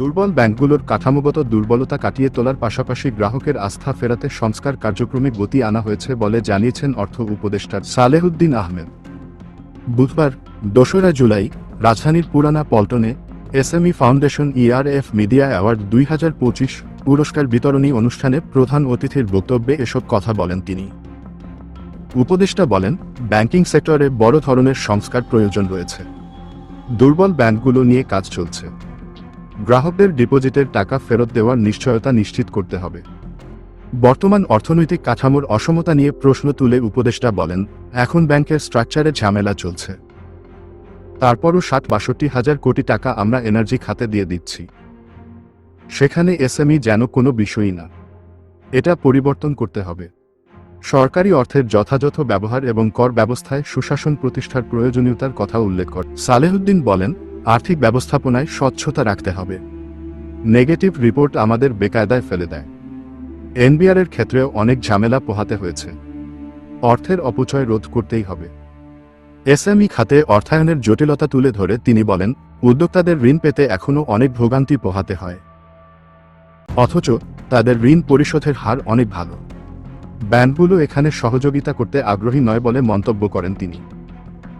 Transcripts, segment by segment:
দুর্বল ব্যাংকগুলোর কাঠামোগত দুর্বলতা কাটিয়ে তোলার পাশাপাশি গ্রাহকের আস্থা ফেরাতে সংস্কার কার্যক্রমে গতি আনা হয়েছে বলে জানিয়েছেন অর্থ উপদেষ্টা সালেহুদ্দিন আহমেদ। বুধবার, দোসরা জুলাই, রাজধানীর পুরানা পল্টনে SME foundation ERF media award দুই হাজার পঁচিশ পুরস্কার বিতরণী অনুষ্ঠানে প্রধান অতিথির বক্তব্যে এসব কথা বলেন তিনি। উপদেষ্টা বলেন, ব্যাংকিং সেক্টরে বড় ধরনের সংস্কার প্রয়োজন রয়েছে। দুর্বল ব্যাংকগুলো নিয়ে কাজ চলছে। গ্রাহকদের ডিপোজিটের টাকা ফেরত দেওয়ার নিশ্চয়তা নিশ্চিত করতে হবে। বর্তমান অর্থনৈতিক কাঠামোর অসমতা নিয়ে প্রশ্ন তুলে উপদেষ্টা বলেন, এখন ব্যাংকের স্ট্রাকচারে ঝামেলা চলছে। তারপরও ষাট বাষট্টি হাজার কোটি টাকা আমরা এনার্জি খাতে দিয়ে দিচ্ছি। সেখানে এসএমই যেন কোনো বিষয়ই না। এটা পরিবর্তন করতে হবে। সরকারি অর্থের যথাযথ ব্যবহার এবং কর ব্যবস্থায় সুশাসন প্রতিষ্ঠার প্রয়োজনীয়তার কথা উল্লেখ করে সালেহুদ্দিন বলেন আর্থিক ব্যবস্থাপনায় স্বচ্ছতা রাখতে হবে। নেগেটিভ রিপোর্ট আমাদের বেকায়দায় ফেলে দেয়। এনবিআরের ক্ষেত্রেও অনেক ঝামেলা পোহাতে হয়েছে। অর্থের অপচয় রোধ করতেই হবে। এসএমই খাতে অর্থায়নের জটিলতা তুলে ধরে তিনি বলেন, উদ্যোক্তাদের ঋণ পেতে এখনও অনেক ভোগান্তি পোহাতে হয়। অথচ তাদের ঋণ পরিশোধের হার অনেক ভালো। ব্যাংকগুলো এখানে সহযোগিতা করতে আগ্রহী নয় বলে মন্তব্য করেন তিনি।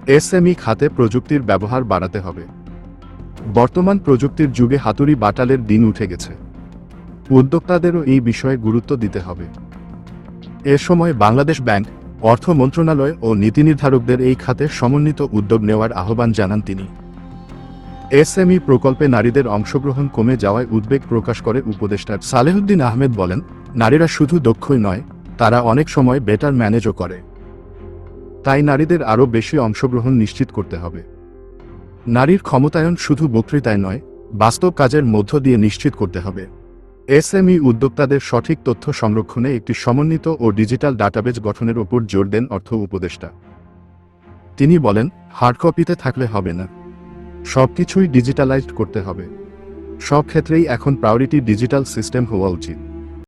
এসএমই খাতে প্রযুক্তির ব্যবহার বাড়াতে হবে। বর্তমান প্রযুক্তির যুগে হাতুড়ি বাটালের দিন উঠে গেছে। উদ্যোক্তাদেরও এই বিষয়ে গুরুত্ব দিতে হবে। এ সময় বাংলাদেশ ব্যাংক, অর্থ মন্ত্রণালয় ও নীতি নির্ধারকদের এই খাতে সমন্বিত উদ্যোগ নেওয়ার আহ্বান জানান তিনি। এসএমই প্রকল্পে নারীদের অংশগ্রহণ কমে যাওয়ায় উদ্বেগ প্রকাশ করে উপদেষ্টা সালেহুদ্দিন আহমেদ বলেন, নারীরা শুধু দক্ষই নয়, তারা অনেক সময় বেটার ম্যানেজও করে। তাই নারীদের আরও বেশি অংশগ্রহণ নিশ্চিত করতে হবে। নারীর ক্ষমতায়ন শুধু বক্তৃতায় নয়, বাস্তব কাজের মধ্য দিয়ে নিশ্চিত করতে হবে। এসএমই উদ্যোক্তাদের সঠিক তথ্য সংরক্ষণে একটি সমন্বিত ও ডিজিটাল ডাটাবেজ গঠনের ওপর জোর দেন অর্থ উপদেষ্টা। তিনি বলেন, হার্ড কপিতে থাকলে হবে না। সবকিছুই ডিজিটালাইজড করতে হবে। সব ক্ষেত্রেই এখন প্রায়োরিটি ডিজিটাল সিস্টেম হওয়া উচিত।